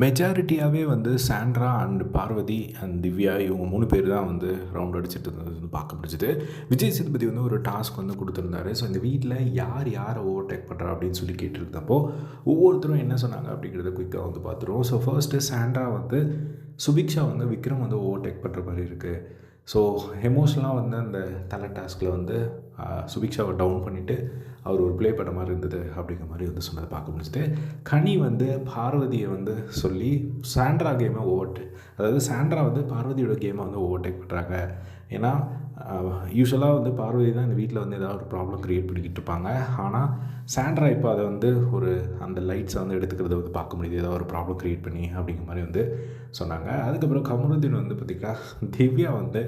மெஜாரிட்டியாகவே வந்து Sandra and Parvathy and Divya இவங்க மூணு பேர் தான் வந்து ரவுண்ட் அடிச்சிட்டு இருந்தது வந்து பார்க்க முடிஞ்சுது. விஜய் சேதுபதி வந்து ஒரு டாஸ்க் வந்து கொடுத்துருந்தாரு. ஸோ இந்த வீட்டில் யார் யாரை ஓவர்டேக் பண்ணுறா அப்படின்னு சொல்லி கேட்டுருந்தப்போ ஒவ்வொருத்தரும் என்ன சொன்னாங்க அப்படிங்கிறத குயிக்காக வந்து பார்த்துருவோம். ஸோ ஃபர்ஸ்ட்டு சாண்ட்ரா வந்து சுபிக்ஷா வந்து விக்ரம் வந்து ஓவர்டேக் பண்ணுற மாதிரி இருக்குது ஸோ எமோஷனலாக வந்து அந்த தலை டாஸ்கில் வந்து சுபிக்ஷாவை டவுன் பண்ணிவிட்டு அவர் ஒரு ப்ளே பண்ண மாதிரி இருந்தது அப்படிங்கிற மாதிரி வந்து சொன்னதை பார்க்க முடிஞ்சுது. கனி வந்து பார்வதியை வந்து சொல்லி சாண்ட்ரா கேமை ஓவர்டே அதாவது சாண்ட்ரா வந்து பார்வதியோட கேமை வந்து ஓவர்டேக் பண்ணுறாங்க ஏன்னா யூஸ்வலாக வந்து பார்வதி தான் இந்த வீட்டில் வந்து ஏதாவது ஒரு ப்ராப்ளம் க்ரியேட் பண்ணிக்கிட்டு இருப்பாங்க. ஆனால் சாண்ட்ரா இப்போ அதை வந்து ஒரு அந்த லைட்ஸை வந்து எடுத்துக்கிறத வந்து பார்க்க முடியுது. ஏதாவது ஒரு ப்ராப்ளம் க்ரியேட் பண்ணி அப்படிங்கிற மாதிரி வந்து சொன்னாங்க. அதுக்கப்புறம் கமருதீன் வந்து பார்த்திங்கன்னா திவ்யா வந்து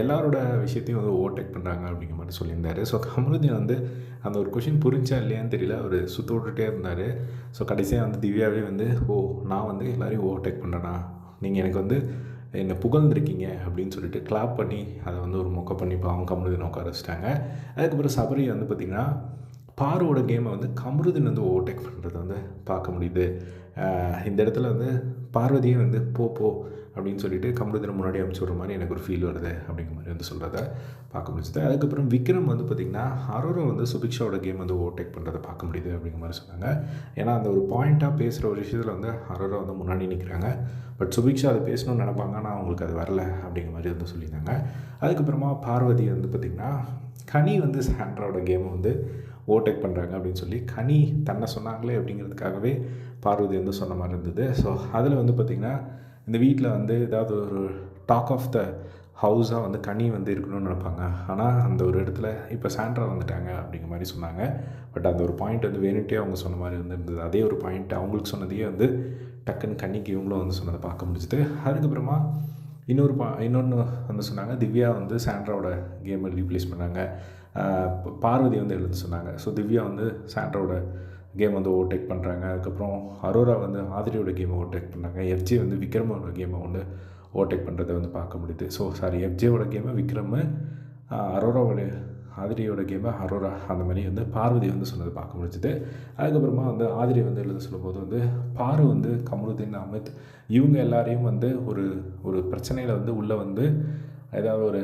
எல்லாரோட விஷயத்தையும் வந்து ஓவர்டேக் பண்ணுறாங்க அப்படிங்கிற மாதிரி சொல்லியிருந்தாரு. ஸோ கமலுதீன் வந்து அந்த ஒரு கொஷின் புரிஞ்சா இல்லையான்னு தெரியல. அவர் சுத்த விட்டுட்டே இருந்தார். ஸோ கடைசியாக வந்து திவ்யாவே வந்து ஓ நான் வந்து எல்லோரையும் ஓவர்டேக் பண்ணுறேனா நீங்கள் எனக்கு வந்து என்னை புகழ்ந்துருக்கீங்க அப்படின்னு சொல்லிட்டு கிளாப் பண்ணி அதை வந்து ஒரு மொக்க பண்ணி பாவம் கமலுதீன் உட்கார வச்சிட்டாங்க. அதுக்கப்புறம் சபரி வந்து பார்த்திங்கன்னா பாரோட கேமை வந்து கமருதீன் வந்து ஓவர்டேக் பண்ணுறது வந்து பார்க்க முடியுது. இந்த இடத்துல வந்து பார்வதியே வந்து போ போ அப்படின்னு சொல்லிட்டு கமருதீனை முன்னாடி அனுப்பிச்சி விட்ற மாதிரி எனக்கு ஒரு ஃபீல் வருது அப்படிங்கிற மாதிரி வந்து சொல்கிறத பார்க்க முடிஞ்சது. அதுக்கப்புறம் விக்ரம் வந்து பார்த்திங்கன்னா அரோரா வந்து சுபிக்ஷாவோட கேம் வந்து ஓவர்டேக் பண்ணுறதை பார்க்க முடியுது அப்படிங்கிற மாதிரி சொன்னாங்க. ஏன்னா அந்த ஒரு பாயிண்ட்டாக பேசுகிற ஒரு விஷயத்தில் வந்து அரோரா வந்து முன்னாடி நிற்கிறாங்க பட் சுபிக்ஷா அதை பேசணும்னு நினைப்பாங்க. ஆனால் அவங்களுக்கு அது வரல அப்படிங்கிற மாதிரி வந்து சொல்லியிருந்தாங்க. அதுக்கப்புறமா பார்வதி வந்து பார்த்திங்கன்னா கனி வந்து சாண்ட்ராவோட கேமை வந்து ஓவர்டேக் பண்ணுறாங்க அப்படின்னு சொல்லி கனி தன்னை சொன்னாங்களே அப்படிங்கிறதுக்காகவே பார்வதி வந்து சொன்ன மாதிரி இருந்தது. ஸோ அதில் வந்து பார்த்திங்கன்னா இந்த வீட்டில் வந்து ஏதாவது ஒரு டாக் ஆஃப் த ஹவுஸாக வந்து கனி வந்து இருக்கணும்னு நினைப்பாங்க. ஆனால் அந்த ஒரு இடத்துல இப்போ சாண்ட்ரா வந்துட்டாங்க அப்படிங்கிற மாதிரி சொன்னாங்க. பட் அந்த ஒரு பாயிண்ட் வந்து வேணுட்டே அவங்க சொன்ன மாதிரி வந்து இருந்தது. அதே ஒரு பாயிண்ட் அவங்களுக்கு சொன்னதையே வந்து டக்குன்னு கன்னிக்கு இவங்களும் வந்து சொன்னதை பார்க்க முடிஞ்சுது. அதுக்கப்புறமா இன்னொரு பா இன்னொன்று வந்து சொன்னாங்க. திவ்யா வந்து சாண்ட்ராவோட கேமை ரீப்ளேஸ் பண்ணாங்க. பார்வதி வந்து எழுந்து சொன்னாங்க. ஸோ திவ்யா வந்து சாண்ட்ரோட கேம் வந்து ஓவர்டேக் பண்ணுறாங்க அதுக்கப்புறம் அரோரா வந்து ஆதிரியோட கேமை ஓவர்டேக் பண்ணாங்க எஃப்ஜே வந்து விக்ரமோட கேமை வந்து ஓவர்டேக் பண்ணுறதை வந்து பார்க்க முடியுது. ஸோ சாரி எஃப்ஜேவோட கேமை விக்ரம் அரோராவோட ஆதிரியோட கேமை அரோரா அந்த மாதிரி வந்து பார்வதி வந்து சொன்னது பார்க்க முடிஞ்சுது. அதுக்கப்புறமா வந்து ஆதிரி வந்து எழுத சொல்லும்போது வந்து பாரு வந்து கமருதீன் அமித் இவங்க எல்லாரையும் வந்து ஒரு ஒரு பிரச்சனையில் வந்து உள்ளே வந்து ஏதாவது ஒரு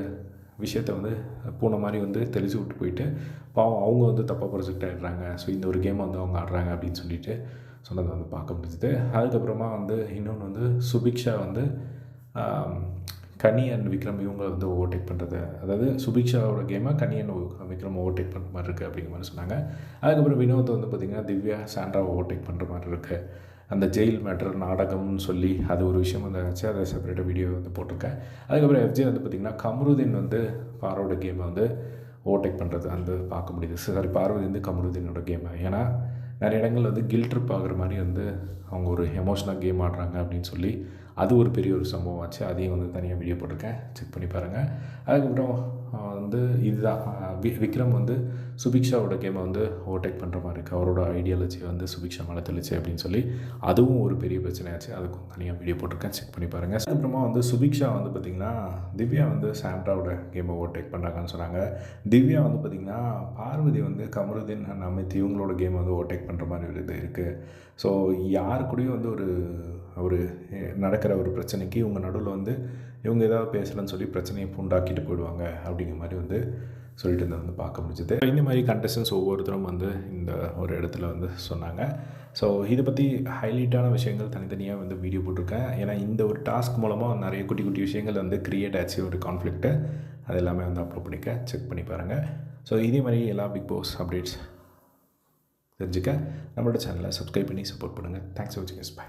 விஷயத்தை வந்து பூனை மாதிரி வந்து தெளிச்சு விட்டு போயிட்டு பாவம் அவங்க வந்து தப்பாக ப்ரொஜெக்ட் ஆகிடுறாங்க ஸோ இந்த ஒரு கேம் வந்து அவங்க ஆடுறாங்க அப்படின்னு சொல்லிட்டு சொன்னதை வந்து பார்க்க முடிஞ்சுது. அதுக்கப்புறமா வந்து இன்னொன்று வந்து சுபிக்ஷா வந்து கனி அண்ட் விக்ரம் இவங்களை வந்து ஓவர்டேக் பண்ணுறது அதாவது சுபிக்ஷாவோட கேமை கனி அண்ட் விக்ரம் ஓவர்டேக் பண்ணுற மாதிரி இருக்குது அப்படிங்கிற மாதிரி சொன்னாங்க. அதுக்கப்புறம் வினோத் வந்து பார்த்திங்கன்னா திவ்யா சாண்ட்ரா ஓவர்டேக் பண்ணுற மாதிரி இருக்குது அந்த ஜெயில் மேட்டர் நாடகம்னு சொல்லி அது ஒரு விஷயம் வந்துச்சு அதை செப்பரேட்டாக வீடியோ வந்து போட்டிருக்கேன். அதுக்கப்புறம் எஃப்ஜே வந்து பார்த்திங்கன்னா கமருதீன் வந்து பாரோட கேமை வந்து ஓவர்டேக் பண்ணுறது வந்து பார்க்க முடியுது. சாரி பார்வதி வந்து கமருதீனோட கேமை ஏன்னா நிறைய இடங்கள் வந்து கில் ட்ரிப் ஆகுற மாதிரி வந்து அவங்க ஒரு எமோஷனல் கேம் ஆடுறாங்க அப்படின்னு சொல்லி அது ஒரு பெரிய ஒரு சம்பவம் ஆச்சு அதையும் வந்து தனியாக வீடியோ போட்டிருக்கேன். செக் பண்ணி பாருங்கள் அதுக்கப்புறம் வந்து இதுதான். வி- விக்ரம் வந்து சுபிக்ஷாவோட கேமை வந்து ஓவர்டேக் பண்ணுற மாதிரி இருக்குது அவரோட ஐடியாலஜி வந்து சுபிக்ஷா மேலே தெளிச்சு அப்படின்னு சொல்லி அதுவும் ஒரு பெரிய பிரச்சனையாச்சு. அதுக்கும் தனியாக வீடியோ போட்டிருக்கேன். செக் பண்ணி பாருங்கள் அதுக்கப்புறமா வந்து சுபிக்ஷா வந்து பார்த்திங்கன்னா திவ்யா வந்து சாண்ட்ராவோட கேமை ஓவர்டேக் பண்ணுறாங்கன்னு சொன்னாங்க. திவ்யா வந்து பார்த்திங்கன்னா பார்வதி வந்து கமருதீன் அமைத்து இவங்களோட கேமை வந்து ஓவர்டேக் பண்ணுற மாதிரி ஒரு இது இருக்குது ஸோ யாரு கூடயும் வந்து ஒரு ஒரு நடக்க நடக்கிற ஒரு பிரச்சனைக்கு இவங்க நடுவில் வந்து இவங்க ஏதாவது பேசலன்னு சொல்லி பிரச்சனையை புண்டாக்கிட்டு போயிடுவாங்க அப்படிங்கிற மாதிரி வந்து சொல்லிட்டு இருந்தது வந்து பார்க்க முடிஞ்சது. இந்த மாதிரி கண்டஸ்டன்ஸ் ஒவ்வொருத்தரும் வந்து இந்த ஒரு இடத்துல வந்து சொன்னாங்க. ஸோ இதை பற்றி ஹைலைட்டான விஷயங்கள் தனித்தனியாக வந்து வீடியோ போட்டிருக்கேன். ஏன்னா இந்த ஒரு டாஸ்க் மூலமாக நிறைய குட்டி குட்டி விஷயங்கள் வந்து க்ரியேட் ஆச்சு ஒரு கான்ஃப்ளிக்ட்டு அது எல்லாமே வந்து அப்லோட் பண்ணிக்க செக் பண்ணி பாருங்கள் ஸோ இதே மாதிரி எல்லா பிக் பாஸ் அப்டேட்ஸ் தெரிஞ்சுக்க. நம்மளோட சேனலை சப்ஸ்கிரைப் பண்ணி சப்போர்ட் பண்ணுங்கள் தேங்க்ஸ் ஃபார் வாட்சிங் பை